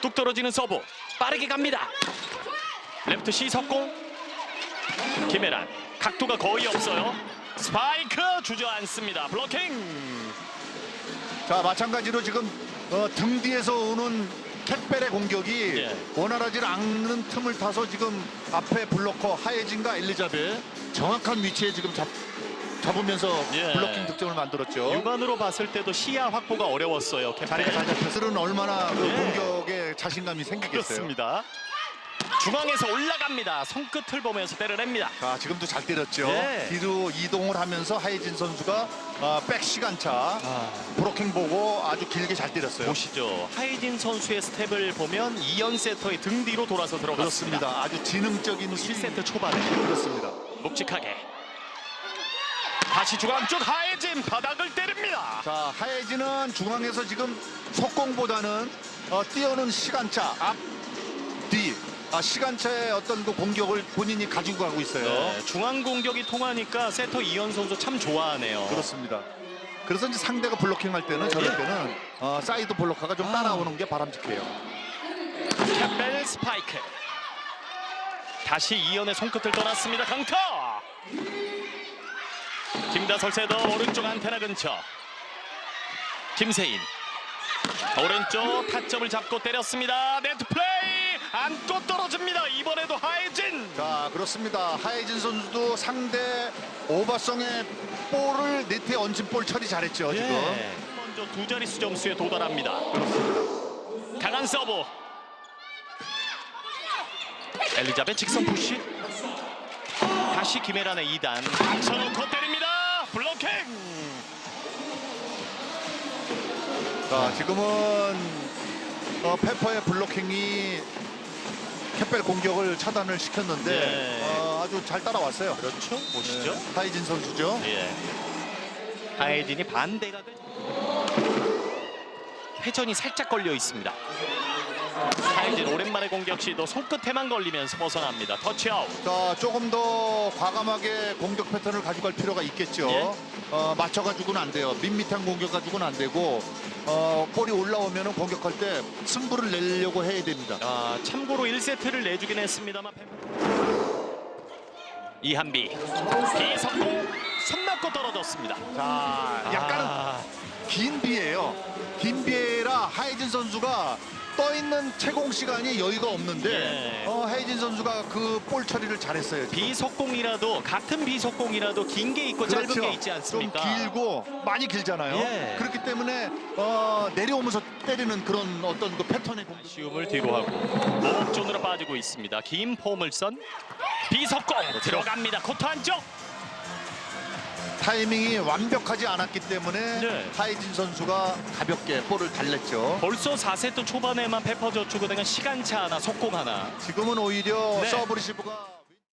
뚝 떨어지는 서브 빠르게 갑니다. 레프트 시석공 김혜란 각도가 거의 없어요. 스파이크 주저앉습니다. 블로킹. 자 마찬가지로 지금 어, 등 뒤에서 오는 캣벨의 공격이 예. 원활하지 않는 틈을 타서 지금 앞에 블로커 하예진과 엘리자벳 정확한 위치에 지금 잡, 잡으면서 예. 블로킹 득점을 만들었죠. 육안으로 봤을 때도 시야 확보가 어려웠어요. 자리가 잘 잡혔으면 얼마나 그 예. 공격에 자신감이 생기겠어요. 그렇습니다. 중앙에서 올라갑니다. 손끝을 보면서 때려냅니다. 자 지금도 잘 때렸죠. 예. 뒤로 이동을 하면서 하예진 선수가 어, 백 시간차 브로킹 보고 아주 길게 잘 때렸어요. 보시죠. 하이진 선수의 스텝을 보면 이연 세터의 등 뒤로 돌아서 들어갔습니다. 그렇습니다. 아주 지능적인 스윙. 1세트 초반에 그렇습니다. 묵직하게 다시 중앙 쪽 하이진 바닥을 때립니다. 자 하예진은 중앙에서 지금 속공보다는 어, 뛰어는 시간차 앞 뒤 아, 시간차의 어떤 그 공격을 본인이 가지고 가고 있어요. 네, 중앙 공격이 통하니까 세터 이연 선수 참 좋아하네요. 그렇습니다. 그래서 이제 상대가 블로킹 할 때는 저럴 예. 때는 어, 사이드 블로커가 좀 아. 따라오는 게 바람직해요. 캡벨 스파이크. 다시 이연의 손끝을 떠났습니다. 강타. 김다솔 세더 오른쪽 안테나 근처. 김세인. 오른쪽 타점을 잡고 때렸습니다. 네트 플레이 안고 떨어집니다. 이번에도 하이진. 자 그렇습니다. 하예진 선수도 상대 오버성의 볼을 네트에 얹은 볼 처리 잘했죠 지금. 예. 먼저 두 자릿수 점수에 도달합니다. 강한 서브. 엘리자벳 직선 푸시. 다시 김혜란의 2단. 받쳐놓고 때립니다. 블로킹. 자 지금은 어, 페퍼의 블로킹이 캡벨 공격을 차단을 시켰는데 예. 어, 아주 잘 따라왔어요. 그렇죠. 보시죠. 네, 하이진 선수죠. 예. 하이진이 반대가 된 회전이 살짝 걸려 있습니다. 하이진 오랜만에 공격 시도 손끝에만 걸리면서 벗어납니다. 터치아웃. 자 조금 더 과감하게 공격 패턴을 가져갈 필요가 있겠죠. 예. 어, 맞춰가지고는 안 돼요. 밋밋한 공격 가지고는 안 되고 어, 볼이 올라오면 공격할 때 승부를 내려고 해야 됩니다. 아, 참고로 1세트를 내주긴 했습니다만 이한비 비석공 손 맞고 떨어졌습니다. 자 약간은 아, 긴 비예요. 긴 비에라 하이진 선수가 떠 있는 채공 시간이 여유가 없는데 예. 어, 하이진 선수가 그 볼 처리를 잘했어요. 지금. 비석공이라도 같은 비석공이라도 긴 게 있고 짧은 게 있지 않습니까? 그렇죠. 좀 길고 많이 길잖아요. 예. 그렇기 때문에 어, 내려오면서 때리는 그런 어떤 그 패턴의 공격. 시움을 뒤로 하고 목존으로 빠지고 있습니다. 긴 폼을 선 비석공 그렇죠. 들어갑니다. 코트 안쪽 타이밍이 완벽하지 않았기 때문에 네. 하이진 선수가 가볍게 볼을 달랬죠. 벌써 4세트 초반에만 페퍼저축은행은 시간차 하나 속공 하나 지금은 오히려 네. 서브 리시브가